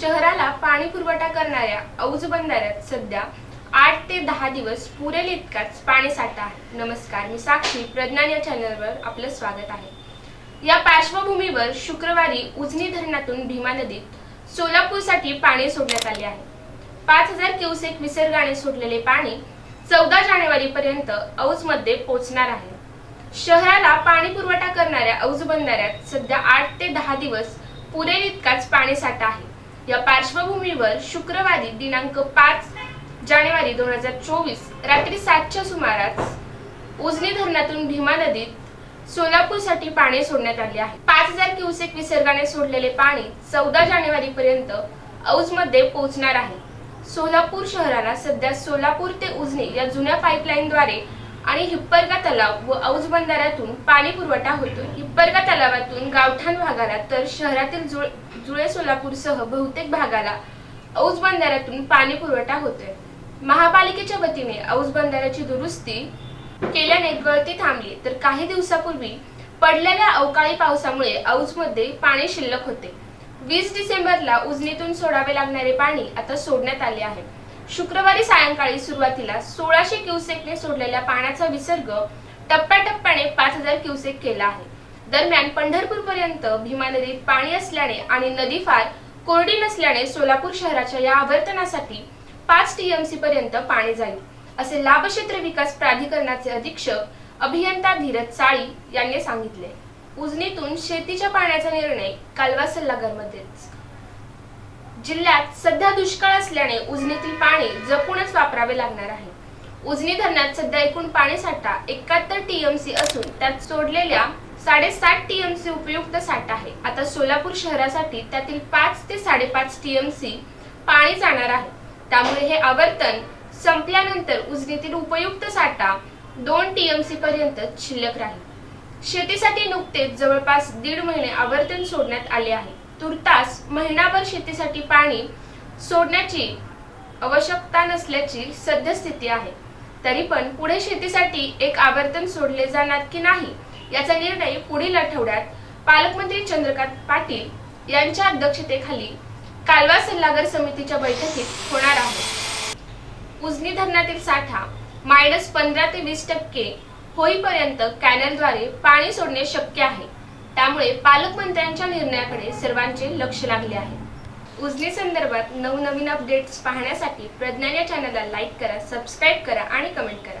शहराला पाणी पुरवठा करणाऱ्या औज बंधाऱ्यात सध्या आठ ते दहा दिवस पुरेल इतकाच पाणी साठा आहे. नमस्कार मी साक्षी प्रज्ञान या चॅनलवर आपलं स्वागत आहे. या पार्श्वभूमीवर शुक्रवारी उजनी धरणातून भीमा नदीत सोलापूरसाठी पाणी सोडण्यात आले आहे. पाच हजार क्युसेक विसर्गाने सोडलेले पाणी चौदा जानेवारी पर्यंत औजमध्ये पोहोचणार आहे. शहराला पाणी पुरवठा करणाऱ्या औज बंधाऱ्यात सध्या आठ ते दहा दिवस पुरेल इतकाच पाणी साठा आहे. या पार्श्वभूमीवर शुक्रवारी दिनांक पाच जानेवारी दोन हजार चोवीस रात्री सातच्या सुमारास उजनी धरणातून भीमा नदीत सोलापूरसाठी पाणी सोडण्यात आले आहे. पाच हजार क्युसेक विसर्गाने सोडलेले पाणी चौदा जानेवारी पर्यंत औजमध्ये पोहोचणार आहे. सोलापूर शहराला सध्या सोलापूर ते उजनी या जुन्या पाईपलाईनद्वारे आणि हिप्परगा तलाव व औज बंधाऱ्यातून पाणी पुरवठा होतो हिप्परगा तलावातून गावठाण भागाला तर शहरातील जुळ जुळे सोलापूरसह बहुतेक भागाला औज बंधाऱ्यातून पाणी पुरवठा होतोय. महापालिकेच्या वतीने औज बंधाऱ्याची दुरुस्ती केल्याने गळती थांबली तर काही दिवसापूर्वी पडलेल्या अवकाळी पावसामुळे औजमध्ये पाणी शिल्लक होते. वीस डिसेंबरला उजनीतून सोडावे लागणारे पाणी आता सोडण्यात आले आहे. शुक्रवारी सायंकाळी सुरुवातीला सोळाशे क्युसेकने सोडलेल्या पाण्याचा विसर्ग टप्प्याटप्प्याने पाच हजार क्युसेक केला आहे. दरम्यान पंढरपूर पर्यंत भीमा नदीत पाणी असल्याने आणि नदी फार कोरडी नसल्याने सोलापूर शहराच्या या आवर्तनासाठी पाच टीएमसी पर्यंत पाणी जाईल असे लाभक्षेत्र विकास प्राधिकरणाचे अधीक्षक अभियंता धीरज चाळी यांनी सांगितले. उजनीतून शेतीच्या पाण्याचा निर्णय कालवा सल्लागारमध्येच. जिल्ह्यात सध्या दुष्काळ असल्याने उजनीतील पाणी जपूनच वापरावे लागणार आहे. उजनी धरणात सध्या एकूण पाणी साठा एकाहत्तर टीएमसी असून त्यात सोडलेल्या साडेसात टीएमसी उपयुक्त साठा आहे. आता सोलापूर शहरासाठी त्यातील पाच ते साडेपाच टीएमसी पाणी जाणार आहे. त्यामुळे हे आवर्तन संपल्यानंतर उजनीतील उपयुक्त साठा दोन टीएमसी पर्यंत शिल्लक राहील. शेतीसाठी नुकतेच जवळपास दीड महिने आवर्तन सोडण्यात आले आहे. तुर्तास महिनाभर शेतीसाठी पाणी सोडण्याची आवश्यकता नसल्याची सद्यस्थिती आहे. तरी पण पुढे शेतीसाठी एक आवर्तन सोडले जाणार की नाही याचा निर्णय पुढील आठवड्यात पालकमंत्री चंद्रकांत पाटील यांच्या अध्यक्षतेखाली कालवा सल्लागार समितीच्या बैठकीत होणार आहे. उजनी धरणातील साठा मायनस पंधरा ते वीस टक्के होईपर्यंत कॅनलद्वारे पाणी सोडणे शक्य आहे. त्यामुळे पालकमंत्र्यांच्या निर्णयाकडे सर्वांचे लक्ष लागले आहे. उजनी संदर्भात नवनवीन अपडेट्स पाहण्यासाठी प्रज्ञान या चॅनलला लाईक करा सबस्क्राईब करा आणि कमेंट करा.